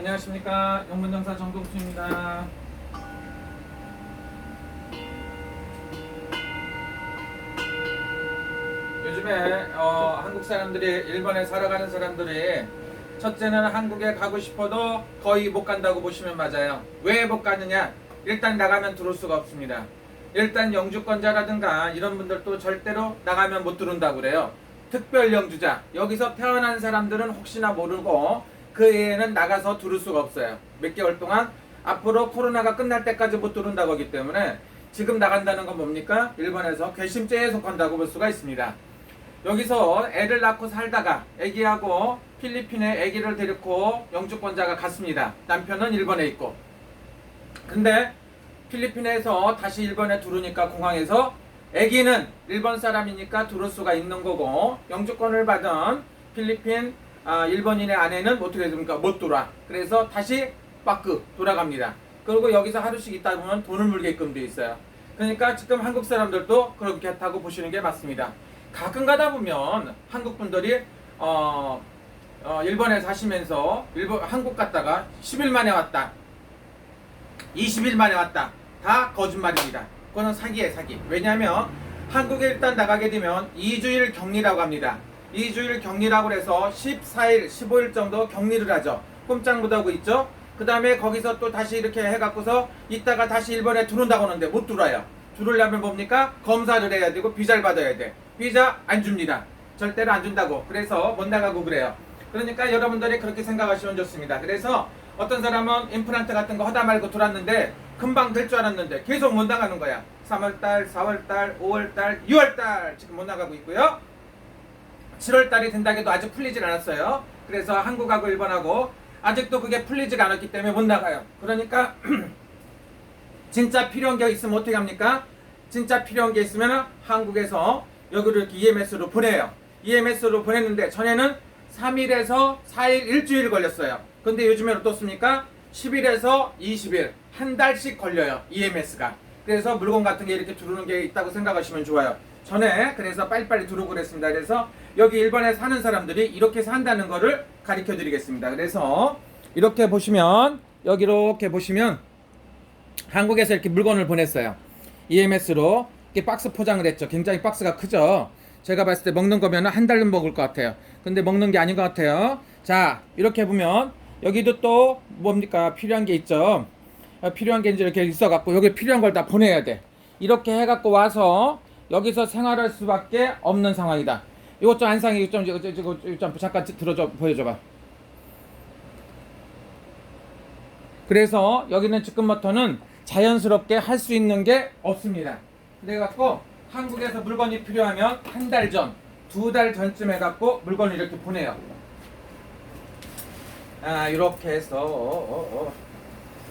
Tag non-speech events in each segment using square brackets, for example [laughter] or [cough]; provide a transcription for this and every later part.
안녕하십니까 영문정사 정동수입니다. 요즘에 어, 한국 사람들이 일본에 살아가는 사람들이 첫째는 한국에 가고 싶어도 거의 못 간다고 보시면 맞아요. 왜 못 가느냐? 일단 나가면 들어올 수가 없습니다. 일단 영주권자라든가 이런 분들도 절대로 나가면 못 들어온다고 그래요. 특별 영주자 여기서 태어난 사람들은 혹시나 모르고 그 애는 나가서 들을 수가 없어요. 몇 개월 동안 앞으로 코로나가 끝날 때까지 못 들어온다고 하기 때문에 지금 나간다는 건 뭡니까? 일본에서 괘씸죄에 속한다고 볼 수가 있습니다. 여기서 애를 낳고 살다가 애기하고 필리핀에 애기를 데리고 영주권자가 갔습니다. 남편은 일본에 있고. 근데 필리핀에서 다시 일본에 들어오니까 공항에서 애기는 일본 사람이니까 들어올 수가 있는 거고 영주권을 받은 필리핀 아, 일본인의 아내는 어떻게 됩니까? 못 돌아. 그래서 다시 빠크 돌아갑니다. 그리고 여기서 하루씩 있다 보면 돈을 물게끔 돼 있어요. 그러니까 지금 한국 사람들도 그렇게 했다고 보시는 게 맞습니다. 가끔 가다 보면 한국 분들이 어, 어, 일본에 사시면서 일본 한국 갔다가 10일 만에 왔다. 20일 만에 왔다. 다 거짓말입니다. 그거는 사기예요, 사기. 왜냐하면 한국에 일단 나가게 되면 2주일 격리라고 합니다. 2주일 격리라고 해서 14일, 15일 정도 격리를 하죠. 꼼짝 못하고 있죠. 그 다음에 거기서 또 다시 이렇게 해갖고서 이따가 다시 일본에 들어온다고 하는데 못 들어와요. 들어오려면 뭡니까? 검사를 해야 되고 비자를 받아야 돼. 비자 안 줍니다. 절대로 안 준다고. 그래서 못 나가고 그래요. 그러니까 여러분들이 그렇게 생각하시면 좋습니다. 그래서 어떤 사람은 임플란트 같은 거 하다 말고 들어왔는데 금방 될 줄 알았는데 계속 못 나가는 거야. 3월달, 4월달, 5월달, 6월달 지금 못 나가고 있고요. 7월달이 된다 해도 아직 풀리질 않았어요. 그래서 한국하고 일본하고 아직도 그게 풀리지가 않았기 때문에 못 나가요. 그러니까 [clears throat] 진짜 필요한 게 있으면 어떻게 합니까? 진짜 필요한 게 있으면 한국에서 여기를 이렇게 EMS로 보내요. EMS로 보냈는데 전에는 3일에서 4일 일주일 걸렸어요. 근데 요즘엔 어떻습니까? 10일에서 20일 한 달씩 걸려요. EMS가. 그래서 물건 같은 게 이렇게 들어오는 게 있다고 생각하시면 좋아요. 전에 그래서 빨리빨리 들어오고 그랬습니다. 그래서 여기 일본에 사는 사람들이 이렇게 산다는 거를 가르쳐 드리겠습니다. 그래서 이렇게 보시면 여기 이렇게 보시면 한국에서 이렇게 물건을 보냈어요. EMS로 이렇게 박스 포장을 했죠. 굉장히 박스가 크죠. 제가 봤을 때 먹는 거면 한 달은 먹을 것 같아요. 근데 먹는 게 아닌 것 같아요. 자, 이렇게 보면 여기도 또 뭡니까 필요한 게 있죠. 어, 필요한 게 이제 이렇게 있어갖고 여기 필요한 걸 다 보내야 돼. 이렇게 해갖고 와서 여기서 생활할 수밖에 없는 상황이다. 이것 좀 안상이 좀, 좀, 좀, 좀, 좀 잠깐 들어줘 보여줘봐. 그래서 여기는 지금부터는 자연스럽게 할 수 있는 게 없습니다. 그래갖고 한국에서 물건이 필요하면 한 달 전, 두 달 전쯤 해갖고 물건을 이렇게 보내요. 아, 이렇게 해서 어, 어, 어.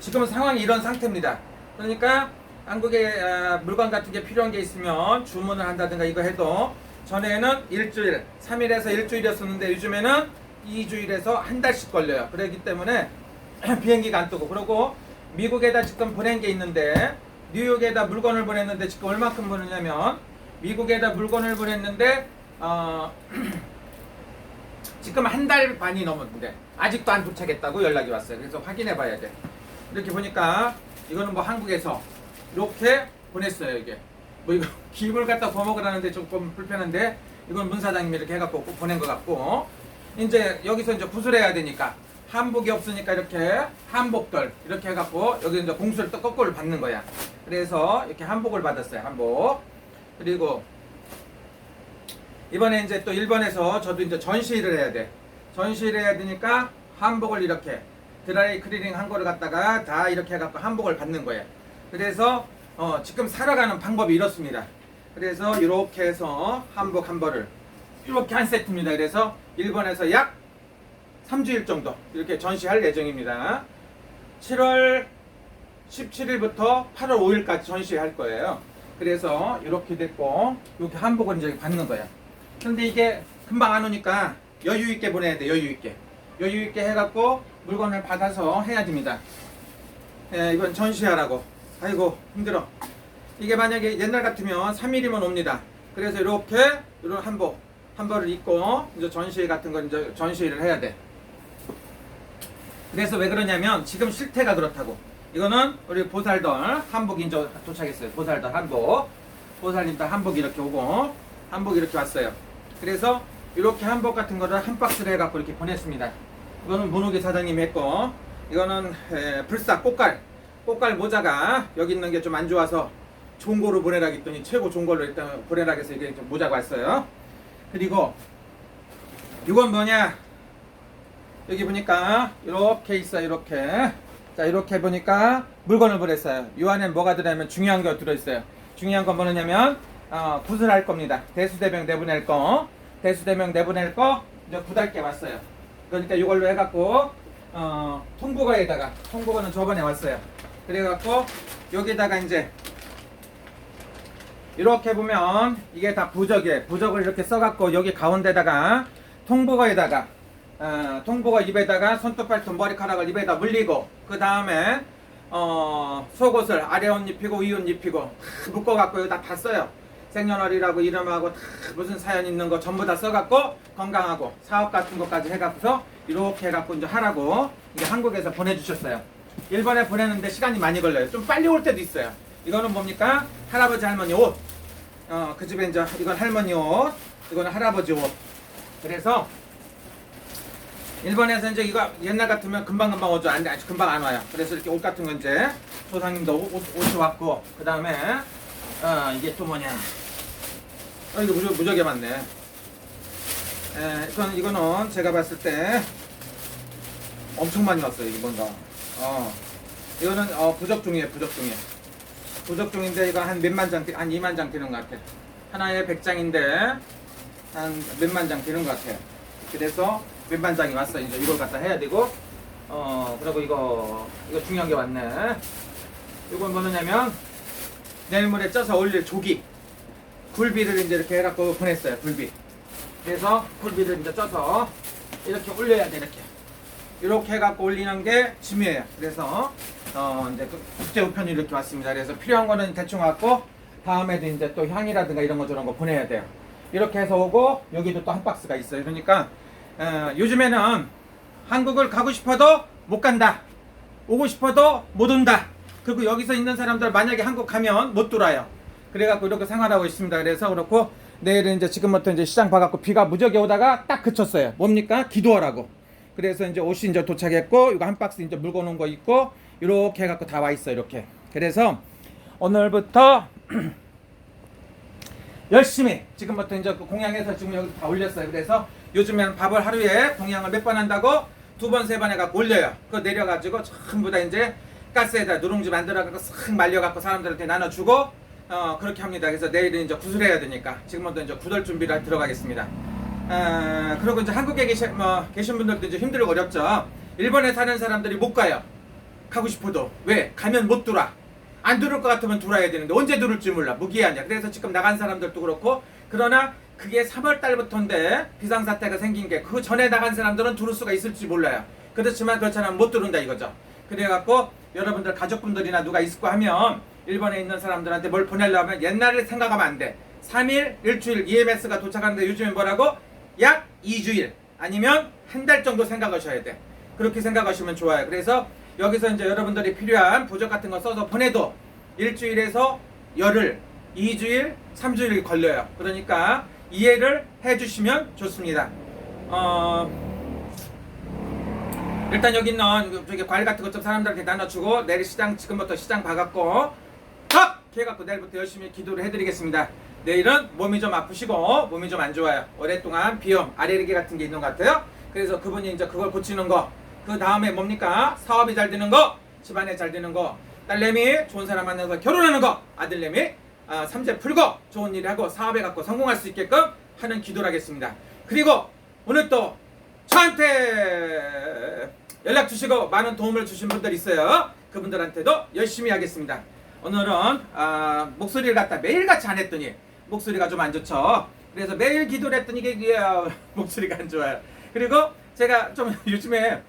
지금 상황이 이런 상태입니다. 그러니까 한국에 아, 물건 같은 게 필요한 게 있으면 주문을 한다든가 이거 해도 전에는 일주일, 3일에서 일주일이었었는데 요즘에는 2주일에서 한 달씩 걸려요. 그렇기 때문에 [clears throat] 비행기가 안 뜨고 그리고 미국에다 지금 보낸 게 있는데 뉴욕에다 물건을 보냈는데 지금 얼마큼 보냈냐면 미국에다 물건을 보냈는데 어 [clears throat] 지금 한 달 반이 넘었는데 아직도 안 도착했다고 연락이 왔어요. 그래서 확인해 봐야 돼. 이렇게 보니까 이거는 뭐 한국에서 이렇게 보냈어요 이게. 뭐 이거 [laughs] 김을 갖다 버먹으라는데 조금 불편한데 이건 문 사장님이 이렇게 해갖고 꼭 보낸 것 같고 이제 여기서 이제 구슬해야 되니까 한복이 없으니까 이렇게 한복들 이렇게 해갖고 여기 이제 공수를 또 거꾸로 받는 거야. 그래서 이렇게 한복을 받았어요 한복. 그리고 이번에 이제 또 일본에서 저도 이제 전시를 해야 돼. 전시를 해야 되니까 한복을 이렇게 드라이 클리닝 한 거를 갖다가 다 이렇게 해갖고 한복을 받는 거예요. 그래서 어, 지금 살아가는 방법이 이렇습니다. 그래서 이렇게 해서 한복 한 벌을 이렇게 한 세트입니다. 그래서 일본에서 약 3주일 정도 이렇게 전시할 예정입니다. 7월 17일부터 8월 5일까지 전시할 거예요. 그래서 이렇게 됐고 이렇게 한복을 이제 받는 거야. 근데 이게 금방 안 오니까 여유 있게 보내야 돼. 여유 있게. 여유 있게 해갖고 물건을 받아서 해야 됩니다. 예, 이건 전시하라고. 아이고 힘들어. 이게 만약에 옛날 같으면 3일이면 옵니다. 그래서 이렇게 이런 한복 한 벌을 입고 이제 전시 같은 거 이제 전시를 해야 돼. 그래서 왜 그러냐면 지금 실태가 그렇다고. 이거는 우리 보살들 한복 이제 도착했어요. 보살들 한복. 보살님들 한복 이렇게 오고 한복 이렇게 왔어요. 그래서 이렇게 한복 같은 거를 한 박스를 해갖고 이렇게 보냈습니다. 이거는 문호기 사장님이 했고 이거는 에, 불사 꽃갈 꽃갈 모자가 여기 있는 게 좀 안 좋아서 좋은 거로 보내라 했더니 최고 걸로 일단 보내라 해서 이게 좀 모자가 왔어요. 그리고 이건 뭐냐? 여기 보니까 이렇게 있어 이렇게. 자 이렇게 보니까 물건을 보냈어요. 이 안에 뭐가 들어있냐면 중요한 게 들어있어요. 중요한 건 뭐냐면 어, 굿을 할 겁니다. 대수대명 내보낼 거. 대수대명 내보낼 거 이제 구달 게 왔어요. 그러니까 이걸로 해갖고 어, 통보가에다가 통보가는 저번에 왔어요 그래갖고 여기다가 이제 이렇게 보면 이게 다 부적이에요. 부적을 이렇게 써갖고 여기 가운데다가 통보거에다가 어, 통보거 입에다가 손톱 발톱 머리카락을 입에다 물리고 그 다음에 어, 속옷을 아래 옷 입히고 위 옷 입히고 다 묶어갖고 여기다 다 써요. 생년월일하고 이름하고 다 무슨 사연 있는 거 전부 다 써갖고 건강하고 사업 같은 것까지 해갖고서 이렇게 해갖고 이제 하라고 이게 한국에서 보내주셨어요. 일본에 보내는데 시간이 많이 걸려요. 좀 빨리 올 때도 있어요. 이거는 뭡니까? 할아버지 할머니 옷. 어, 그 집에 이제 이건 할머니 옷, 이거는 할아버지 옷. 그래서 일본에서 이제 이거 옛날 같으면 금방 금방 오죠. 안 아주 금방 안 와요. 그래서 이렇게 옷 같은 건 이제 조상님도 옷, 옷, 옷이 왔고 그 다음에 어, 이게 또 뭐냐? 어, 이거 무적 무적에 맞네. 에, 이건 이거는 제가 봤을 때 엄청 많이 왔어요. 이게 뭔가. 어, 이거는 어, 부적 중이에요. 부적 중에. 부적 중인데 이거 한 몇만 장, 한 2만 장 되는 것 같아. 하나에 100장인데 한 몇만 장 되는 것 같아요. 그래서 몇만 장이 왔어. 이제 이걸 갖다 해야 되고, 어, 그리고 이거, 이거 중요한 게 왔네. 이건 뭐냐면, 내일 모레 쪄서 올릴 조기. 굴비를 이제 이렇게 해갖고 보냈어요. 굴비. 그래서 굴비를 이제 쪄서 이렇게 올려야 돼, 이렇게. 이렇게 해갖고 올리는 게 짐이에요. 그래서 어 이제 그 국제 우편이 이렇게 왔습니다. 그래서 필요한 거는 대충 왔고 다음에도 이제 또 향이라든가 이런 거 저런 거 보내야 돼요. 이렇게 해서 오고 여기도 또 한 박스가 있어요. 그러니까 어, 요즘에는 한국을 가고 싶어도 못 간다. 오고 싶어도 못 온다. 그리고 여기서 있는 사람들 만약에 한국 가면 못 돌아요. 그래갖고 이렇게 생활하고 있습니다. 그래서 그렇고 내일은 이제 지금부터 이제 시장 봐갖고 비가 무적이 오다가 딱 그쳤어요. 뭡니까? 기도하라고. 그래서 이제 옷이 이제 도착했고 이거 한 박스 이제 물건 온 거 있고 이렇게 해갖고 다 와 있어 이렇게. 그래서 오늘부터 [clears throat] 열심히 지금부터 이제 그 공양해서 지금 여기 다 올렸어요. 그래서 요즘에는 밥을 하루에 공양을 몇 번 한다고 두 번 세 번 해갖고 올려요. 그거 내려가지고 전부 다 이제 가스에다 누룽지 만들어갖고 싹 말려갖고 사람들한테 나눠주고 어 그렇게 합니다. 그래서 내일은 이제 구슬해야 되니까 지금부터 이제 구덜 준비를 들어가겠습니다. 아, 그리고 이제 한국에 계시, 뭐, 계신 분들도 이제 힘들고 어렵죠. 일본에 사는 사람들이 못 가요. 가고 싶어도. 왜? 가면 못 들어와. 안 들을 것 같으면 들어와야 되는데 언제 들을지 몰라. 무기한이야. 그래서 지금 나간 사람들도 그렇고 그러나 그게 3월 달부터인데 비상사태가 생긴 게 그 전에 나간 사람들은 들을 수가 있을지 몰라요. 그렇지만 그렇잖아요. 못 들은다 이거죠. 그래갖고 여러분들 가족분들이나 누가 있을 거 하면 일본에 있는 사람들한테 뭘 보내려면 옛날을 생각하면 안 돼. 3일, 일주일 EMS가 도착하는데 요즘에 뭐라고? 약 2주일 아니면 한 달 정도 생각하셔야 돼. 그렇게 생각하시면 좋아요. 그래서 여기서 이제 여러분들이 필요한 부적 같은 거 써서 보내도 일주일에서 열흘, 2주일, 3주일 걸려요. 그러니까 이해를 해주시면 좋습니다. 어, 일단 여기 있는 저기 과일 같은 것 좀 사람들한테 나눠주고 내일 시장 지금부터 시장 봐갖고 탁! 해갖고 내일부터 열심히 기도를 해드리겠습니다. 내일은 몸이 좀 아프시고 몸이 좀 안 좋아요. 오랫동안 비염, 알레르기 같은 게 있는 것 같아요. 그래서 그분이 이제 그걸 고치는 거. 그 다음에 뭡니까? 사업이 잘 되는 거, 집안에 잘 되는 거, 딸내미 좋은 사람 만나서 결혼하는 거, 아들내미 아, 삼재 풀고 좋은 일 하고 사업에 갖고 성공할 수 있게끔 하는 기도를 하겠습니다. 그리고 오늘 또 저한테 연락 주시고 많은 도움을 주신 분들 있어요. 그분들한테도 열심히 하겠습니다. 오늘은 아, 목소리를 갖다 매일같이 안 했더니 목소리가 좀 안 좋죠. 그래서 매일 기도를 했더니 이게 어, [laughs] 목소리가 안 좋아요. 그리고 제가 좀 [laughs] 요즘에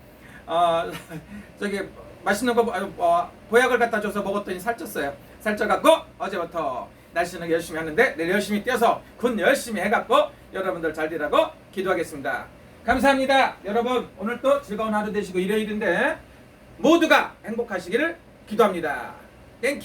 어, [laughs] 저기 맛있는 거 어, 보약을 갖다 줘서 먹었더니 살쪘어요. 살쪄갖고 어제부터 날씨는 열심히 하는데 내일 열심히 뛰어서 군 열심히 해갖고 여러분들 잘 되라고 기도하겠습니다. 감사합니다. 여러분 오늘 또 즐거운 하루 되시고 일요일인데 모두가 행복하시기를 기도합니다. 땡큐.